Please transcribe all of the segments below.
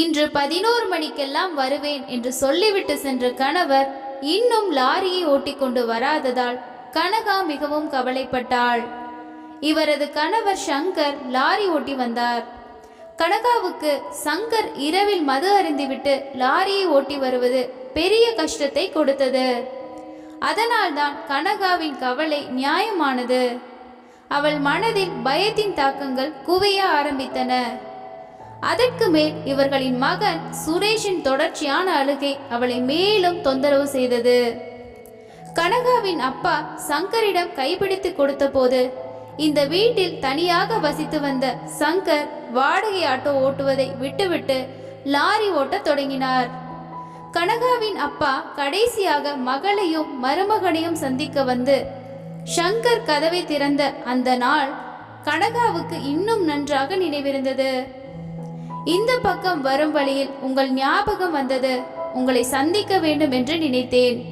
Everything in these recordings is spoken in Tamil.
இன்று பதினோரு மணிக்கெல்லாம் வருவேன் என்று சொல்லிவிட்டு சென்ற கணவர் இன்னும் லாரியை ஓட்டிக்கொண்டு வராததால் கனகா மிகவும் கவலைப்பட்டாள். இவரது கணவர் சங்கர் லாரி ஓட்டி வந்தார். கனகாவுக்கு சங்கர் இரவில் மது அருந்திவிட்டு லாரியை ஓட்டி வருவது பெரிய கஷ்டத்தை கொடுத்தது. அதனால்தான் கனகாவின் கவலை நியாயமானது. அவள் மனதில் பயத்தின் தாக்கங்கள் குவைய ஆரம்பித்தன. அதற்கு மேல் இவர்களின் மகன் சுரேஷின் தொடர்ச்சியான அழுகை அவளை மேலும் தொந்தரவு செய்தது. கனகாவின் அப்பா சங்கரிடம் கைப்பிடித்து கொடுத்தபோது இந்த வீட்டில் தனியாக வசித்து வந்த சங்கர் வாடகை ஆட்டோ ஓட்டுவதை விட்டுவிட்டு லாரி ஓட்டத் தொடங்கினார். கனகாவின் அப்பா கடைசியாக மகளையும் மருமகனையும் சந்திக்க வந்து சங்கர் கதவை திறந்த அந்த நாள் கனகாவுக்கு இன்னும் நன்றாக நினைவிருந்தது. இந்த பக்கம் வரும் வழியில் உங்கள் ஞாபகம் வந்தது உங்களை சந்திக்க வேண்டும் என்று நினைத்தேன்.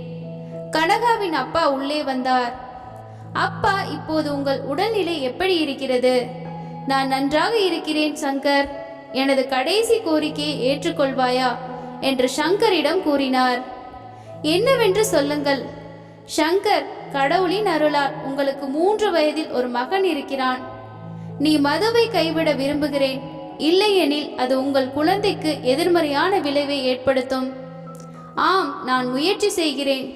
கனகாவின் அப்பா உள்ளே வந்தார். அப்பா இப்போது உங்கள் உடல்நிலை எப்படி இருக்கிறது? நான் நன்றாக இருக்கிறேன் சங்கர். எனது கடைசி கோரிக்கையை ஏற்றுக்கொள்வாயா? என்று சங்கரிடம் கூறினார். என்னவென்று சொல்லுங்கள். சங்கர் கடவுளின் அருளால் உங்களுக்கு மூன்று வயதில் ஒரு மகன் இருக்கிறான். நீ மதுவை கைவிட விரும்புகிறேன். இல்லையெனில் அது உங்கள் குழந்தைக்கு எதிர்மறையான விளைவை ஏற்படுத்தும். ஆம் நான் முயற்சி செய்கிறேன்.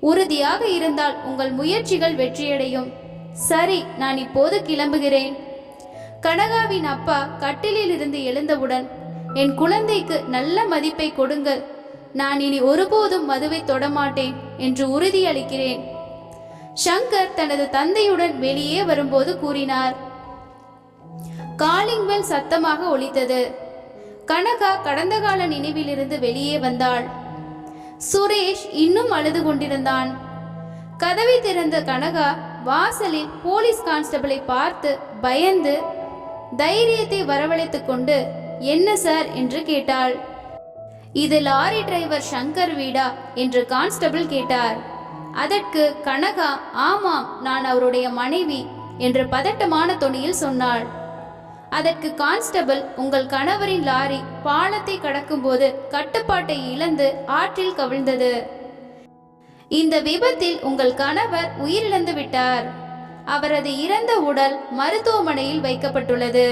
உறுதியாக இருந்தால் உங்கள் முயற்சிகள் வெற்றியடையும். சரி நான் இப்போது கிளம்புகிறேன். கனகாவின் அப்பா கட்டிலில் இருந்து எழுந்தவுடன் என் குழந்தைக்கு நல்ல மதிப்பை கொடுங்கள். நான் இனி ஒருபோதும் மதுவை தொடமாட்டேன் என்று உறுதியளிக்கிறேன். சங்கர் தனது தந்தையுடன் வெளியே வரும்போது கூறினார். காலிங் பெல் சத்தமாக ஒலித்தது. கனகா கடந்த கால நினைவிலிருந்து வெளியே வந்தாள். சுரேஷ் இன்னும் அழுது கொண்டிருந்தான். கதவை திறந்த கனகா வாசலில் போலீஸ் கான்ஸ்டபிளை பார்த்து பயந்து தைரியத்தை வரவழைத்துக் கொண்டு என்ன சார்? என்று கேட்டாள். இது லாரி டிரைவர் சங்கர் வீடா? என்று கான்ஸ்டபிள் கேட்டார். அதற்கு கனகா ஆமாம் நான் அவருடைய மனைவி என்று பதட்டமான தொனியில் சொன்னாள். அதற்கு கான்ஸ்டபிள் உங்கள் கணவரின் லாரி பாலத்தை கடக்கும்போது கட்டுப்பாட்டை இழந்து ஆற்றில் கவிழ்ந்தது. இந்த விபத்தில் உங்கள் கணவர் உயிரிழந்து விட்டார். அவரது இறந்த உடல் மருத்துவமனையில் வைக்கப்பட்டுள்ளது.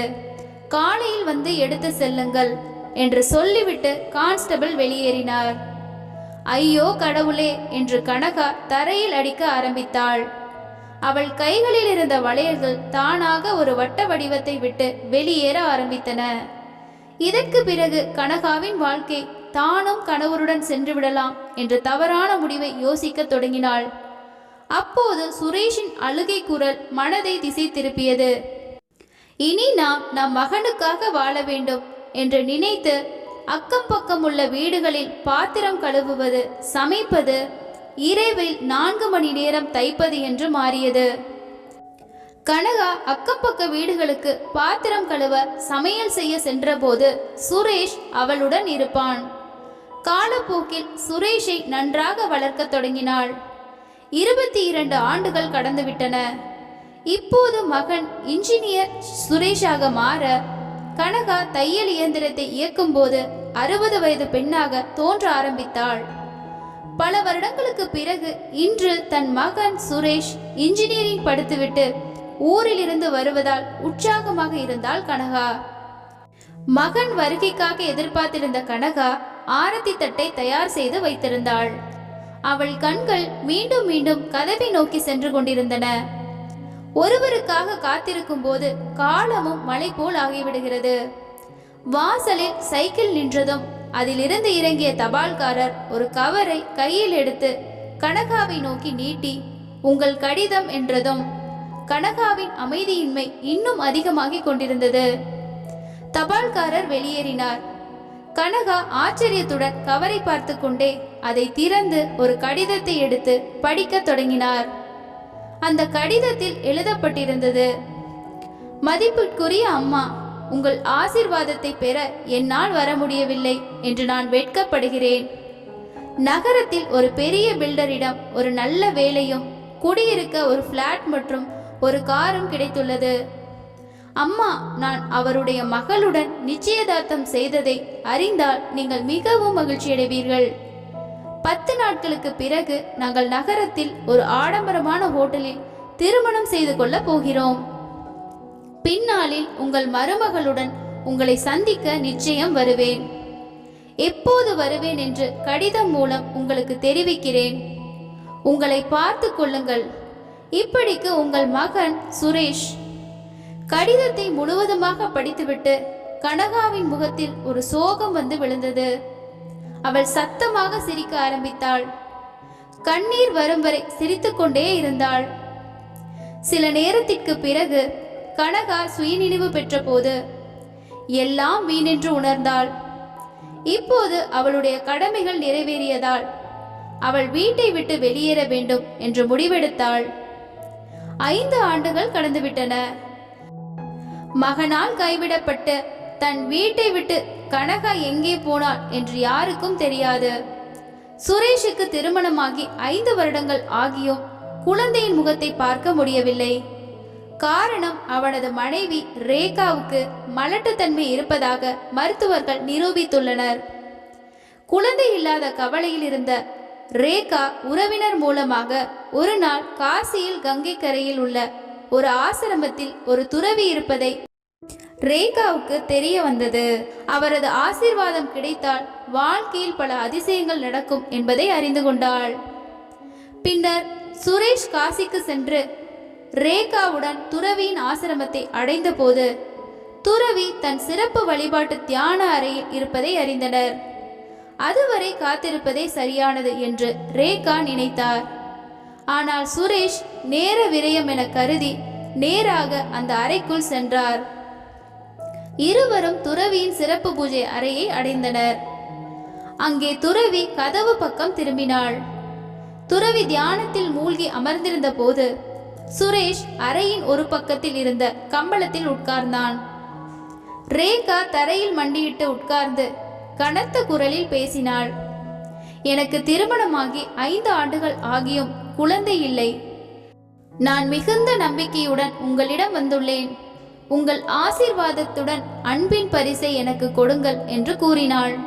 காலையில் வந்து எடுத்து செல்லுங்கள் என்று சொல்லிவிட்டு கான்ஸ்டபிள் வெளியேறினார். ஐயோ கடவுளே என்று கனகா தரையில் அடிக்க ஆரம்பித்தாள். அவள் கைகளில் இருந்த வளையல்கள் தானாக ஒரு வட்ட வடிவத்தை விட்டு வெளியேற ஆரம்பித்தன. இதற்கு பிறகு கனகாவின் வாழ்க்கை தானும் கணவருடன் சென்று விடலாம் என்ற தவறான முடிவை யோசிக்க தொடங்கினாள். அப்போது சுரேஷின் அழுகை குரல் மனதை திசை திருப்பியது. இனி நாம் நம் மகனுக்காக வாழ வேண்டும் என்று நினைத்து அக்கம் பக்கம் உள்ள வீடுகளில் பாத்திரம் கழுவுவது சமைப்பது இரவில் நான்கு மணி நேரம் தைப்பது என்று மாறியது. கனகா அக்கப்பக்க வீடுகளுக்கு பாத்திரம் கழுவ சமையல் செய்ய சென்றபோது சுரேஷ் அவளுடன் இருப்பான். காலப்போக்கில் சுரேஷை நன்றாக வளர்க்கத் தொடங்கினாள். இருபத்தி இரண்டு ஆண்டுகள் கடந்துவிட்டன. இப்போது மகன் இன்ஜினியர் சுரேஷாக மாற கனகா தையல் இயந்திரத்தை இயக்கும்போது அறுபது வயது பெண்ணாக தோன்ற ஆரம்பித்தாள். பல வருடங்களுக்கு பிறகு இன்று தன் மகன் சுரேஷ் இன்ஜினியரிங் படித்துவிட்டு ஊரில் இருந்து வருவதால் உற்சாகமாக இருந்தாள் கனகா. மகன் வருகைக்காக எதிர்பார்த்திருந்த கனகா ஆரத்தி தட்டை தயார் செய்து வைத்திருந்தாள். அவள் கண்கள் மீண்டும் மீண்டும் கதவை நோக்கி சென்று கொண்டிருந்தன. ஒருவருக்காக காத்திருக்கும் போது காலமும் மலை போல் ஆகிவிடுகிறது. வாசலில் சைக்கிள் நின்றதும் அதிலிருந்து இறங்கிய தபால்காரர் ஒரு கவரை கையில் எடுத்து கனகாவை நோக்கி நீட்டி உங்கள் கடிதம் என்றதும் கனகாவின் அமைதியின்மை இன்னும் அதிகமாகிக் கொண்டிருந்தது. தபால்காரர் வெளியேறினார். கனகா ஆச்சரியத்துடன் கவரை பார்த்து கொண்டே அதை திறந்து ஒரு கடிதத்தை எடுத்து படிக்கத் தொடங்கினார். அந்த கடிதத்தில் எழுதப்பட்டிருந்தது மதிப்புக்குரிய அம்மா உங்கள் ஆசிர்வாதத்தை பெற என்னால் வர முடியவில்லை என்று நான் வெட்கப்படுகிறேன். நகரத்தில் ஒரு பெரிய பில்டரிடம் ஒரு நல்ல வேலையும் குடியிருக்க ஒரு ஃப்ளாட் மற்றும் ஒரு காரும் கிடைத்துள்ளது. அம்மா நான் அவருடைய மகளுடன் நிச்சயதார்த்தம் செய்ததை அறிந்தால் நீங்கள் மிகவும் மகிழ்ச்சியடைவீர்கள். பத்து நாட்களுக்கு பிறகு நாங்கள் நகரத்தில் ஒரு ஆடம்பரமான ஹோட்டலில் திருமணம் செய்து கொள்ளப் போகிறோம். பின்னாளில் உங்கள் மருமகளுடன் உங்களை சந்திக்க நிச்சயம் வருவேன். எப்போது வருவேன் என்று கடிதம் மூலம் உங்களுக்கு தெரிவிக்கிறேன். உங்களை பார்த்து கொள்ளுங்கள். இப்படிக்கு உங்கள் மகன் சுரேஷ். கடிதத்தை முழுவதுமாக படித்துவிட்டு கனகாவின் முகத்தில் ஒரு சோகம் வந்து விழுந்தது. அவள் சத்தமாக சிரிக்க ஆரம்பித்தாள். கண்ணீர் வரும் வரை சிரித்துக்கொண்டே இருந்தாள். சில நேரத்திற்கு பிறகு கனகா சுயநினைவு பெற்றபோது எல்லாம் வீணென்று உணர்ந்தாள். இப்போது அவளுடைய கடமைகள் நிறைவேறியதால் அவள் வீட்டை விட்டு வெளியேற வேண்டும் என்று முடிவெடுத்தாள். ஐந்து ஆண்டுகள் கடந்துவிட்டன. மகனால் கைவிடப்பட்டு தன் வீட்டை விட்டு கனகா எங்கே போனாள் என்று யாருக்கும் தெரியாது. சுரேஷுக்கு திருமணமாகி ஐந்து வருடங்கள் ஆகியும் குழந்தையின் முகத்தை பார்க்க முடியவில்லை. காரணம் அவனது மனைவி ரேகாவுக்கு மலட்டுத்தன்மை இருப்பதாக மருத்துவர்கள் நிரூபித்துள்ளனர். குழந்தை இல்லாத கவலையில் இருந்த ரேகா உறவினர் மூலமாக ஒரு நாள் காசியில் கங்கை கரையில் உள்ள ஒரு ஆசிரமத்தில் ஒரு துறவி இருப்பதை ரேகாவுக்கு தெரிய வந்தது. அவரது ஆசீர்வாதம் கிடைத்தால் வாழ்க்கையில் பல அதிசயங்கள் நடக்கும் என்பதை அறிந்து கொண்டாள். பின்னர் சுரேஷ் காசிக்கு சென்று ரேகாவுடன் துறவியின் ஆசிரமத்தை அடைந்தபோது துறவி தன் சிறப்பு வழிபாட்டு தியான அறையில் இருப்பதை அறிந்தனர். அதுவரை காத்திருப்பதே சரியானது என்று ரேகா நினைத்தார். ஆனால் சுரேஷ் நேர விரயம் என கருதி நேராக அந்த அறைக்குள் சென்றார். இருவரும் துறவியின் சிறப்பு பூஜை அறையை அடைந்தனர். அங்கே துறவி கதவு பக்கம் திரும்பினாள். துறவி தியானத்தில் மூழ்கி அமர்ந்திருந்த போது சுரேஷ் அறையின் ஒரு பக்கத்தில் இருந்த கம்பளத்தில் உட்கார்ந்தான். ரேகா தரையில் மண்டியிட்டு உட்கார்ந்து கனத்த குரலில் பேசினாள். எனக்கு திருமணமாகி ஐந்து ஆண்டுகள் ஆகியும் குழந்தை இல்லை. நான் மிகுந்த நம்பிக்கையுடன் உங்களிடம் வந்துள்ளேன். உங்கள் ஆசீர்வாதத்துடன் அன்பின் பரிசை எனக்கு கொடுங்கள் என்று கூறினாள்.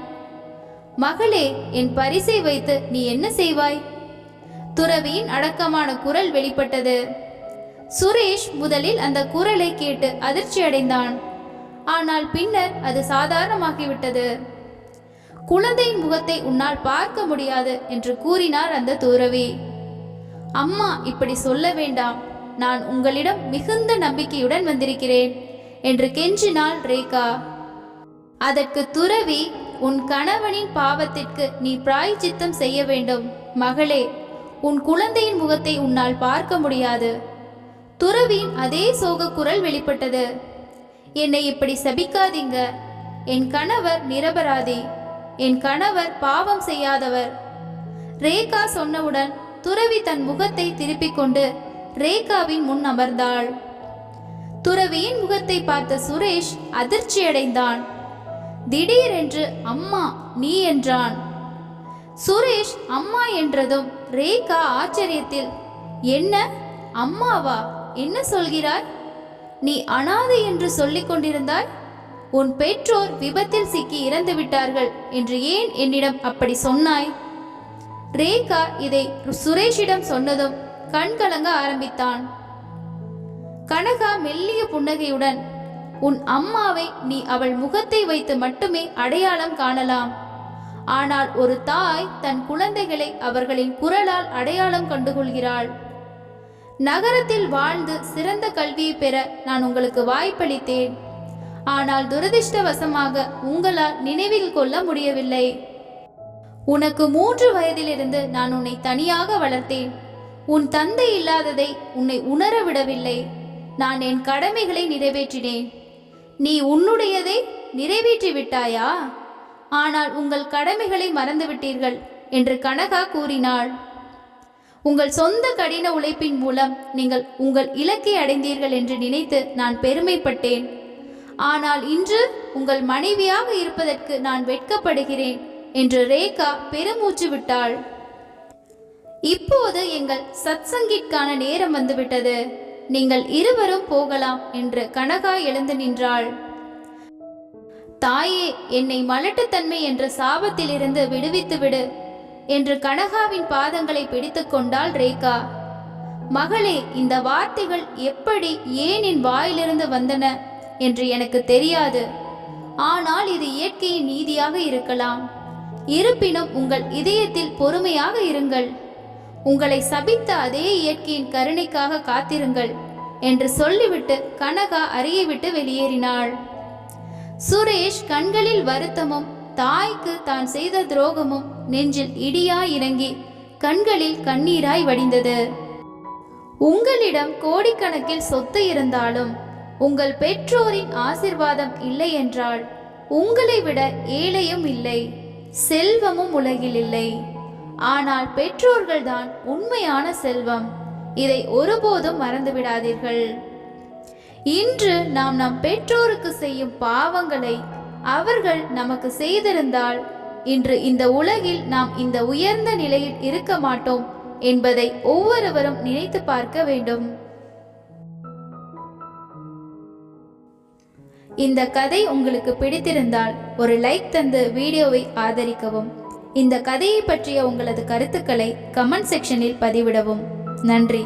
மகளே என் பரிசை வைத்து நீ என்ன செய்வாய்? துறவியின் அடக்கமான குரல் வெளிப்பட்டது. சுரேஷ் முதலில் அந்த குரலை கேட்டு அதிர்ச்சி அடைந்தான். ஆனால் பின்னர் அது சாதாரணமாகிவிட்டது. குழந்தையின் முகத்தை உன்னால் பார்க்க முடியாது என்று கூறினார் அந்த துறவி. அம்மா இப்படி சொல்ல வேண்டாம். நான் உங்களிடம் மிகுந்த நம்பிக்கையுடன் வந்திருக்கிறேன் என்று கெஞ்சினாள் ரேகா. அதற்கு துறவி உன் கணவனின் பாவத்திற்கு நீ பிராய்ச்சித்தம் செய்ய வேண்டும். மகளே உன் குழந்தையின் முகத்தை உன்னால் பார்க்க முடியாது. துறவியின் அதே சோக குரல் வெளிப்பட்டது. என்னை இப்படி சபிக்காதீங்க. என் கணவர் நிரபராதி. என் கணவர் பாவம் செய்யாதவர். ரேகா சொன்னவுடன் துறவி தன் முகத்தை திருப்பிக் கொண்டு ரேகாவின் முன் அமர்ந்தாள். துறவியின் முகத்தை பார்த்த சுரேஷ் அதிர்ச்சியடைந்தான். திடீரென்று அம்மா நீ என்றான். சுரேஷ் அம்மா என்றதும் ரேகா ஆச்சரியத்தில் என்ன? அம்மாவா? என்ன சொல்கிறாய்? நீ அனாதை என்று சொல்லிக் கொண்டிருந்தாய்? உன் பெற்றோர் விபத்தில் சிக்கி இறந்து விட்டார்கள் என்று ஏன் என்னிடம் அப்படி சொன்னாய்? ரேகா இதை சுரேஷிடம் சொன்னதும் கண்கலங்க ஆரம்பித்தான். கனகா மெல்லிய புன்னகையுடன் உன் அம்மாவை நீ அவள் முகத்தை வைத்து மட்டுமே அடையாளம் காணலாம். ஆனால் ஒரு தாய் தன் குழந்தைகளை அவர்களின் குரலால் அடையாளம் கண்டுகொள்கிறாள். நகரத்தில் வாழ்ந்து சிறந்த கல்வியை பெற நான் உங்களுக்கு வாய்ப்பளித்தேன். ஆனால் துரதிர்ஷ்டவசமாக உங்களால் நினைவில் கொள்ள முடியவில்லை. உனக்கு மூன்று வயதிலிருந்து நான் உன்னை தனியாக வளர்த்தேன். உன் தந்தை இல்லாததை உன்னை உணர விடவில்லை. நான் என் கடமைகளை நிறைவேற்றினேன். நீ உன்னுடையதை நிறைவேற்றி விட்டாயா ஆனால் உங்கள் கடமைகளை மறந்துவிட்டீர்கள் என்று கனகா கூறினாள். உங்கள் சொந்த கடின உழைப்பின் மூலம் நீங்கள் உங்கள் இலக்கை அடைந்தீர்கள் என்று நினைத்து நான் பெருமைப்பட்டேன். ஆனால் இன்று உங்கள் மனைவியாக இருப்பதற்கு நான் வெட்கப்படுகிறேன் என்று ரேகா பெருமூச்சு விட்டாள். இப்போது எங்கள் சத்சங்கிற்கான நேரம் வந்துவிட்டது. நீங்கள் இருவரும் போகலாம் என்று கனகா எழுந்து நின்றாள். தாயே என்னை மலட்டுத்தன்மை என்ற சாபத்திலிருந்து விடுவித்துவிடு என்று கனகாவின் பாதங்களை பிடித்து கொண்டாள் ரேகா. மகளே இந்த வார்த்தைகள் எப்படி ஏன் என் வாயிலிருந்து வந்தன என்று எனக்கு தெரியாது. ஆனால் இது இயற்கையின் நீதியாக இருக்கலாம். இருப்பினும் உங்கள் இதயத்தில் பொறுமையாக இருங்கள். உங்களை சபித்த அதே இயற்கையின் கருணைக்காக காத்திருங்கள் என்று சொல்லிவிட்டு கனகா அறையை விட்டு வெளியேறினாள். சுரேஷ் கண்களில் வருத்தமும் தாய்க்கு தான் செய்த துரோகமும் நெஞ்சில் இடியாய் இறங்கி கண்களில் கண்ணீராய் வடிந்தது. உங்களிடம் கோடிக்கணக்கில் சொத்து இருந்தாலும் உங்கள் பெற்றோரின் ஆசிர்வாதம் இல்லை என்றால் உங்களை விட ஏழையும் இல்லை செல்வமும் உலகில் இல்லை. ஆனால் பெற்றோர்கள்தான் உண்மையான செல்வம். இதை ஒருபோதும் மறந்துவிடாதீர்கள். இன்று நாம் நம் பெற்றோருக்கு செய்யும் பாவங்களை அவர்கள் நமக்கு செய்திருந்தால் இன்று இந்த உலகில் நாம் இந்த உயர்ந்த நிலையில் இருக்க மாட்டோம் என்பதை ஒவ்வொருவரும் நினைத்து பார்க்க வேண்டும். இந்த கதை உங்களுக்கு பிடித்திருந்தால் ஒரு லைக் தந்து வீடியோவை ஆதரிக்கவும். இந்த கதையை பற்றிய உங்களது கருத்துக்களை கமெண்ட் செக்ஷனில் பதிவிடவும். நன்றி.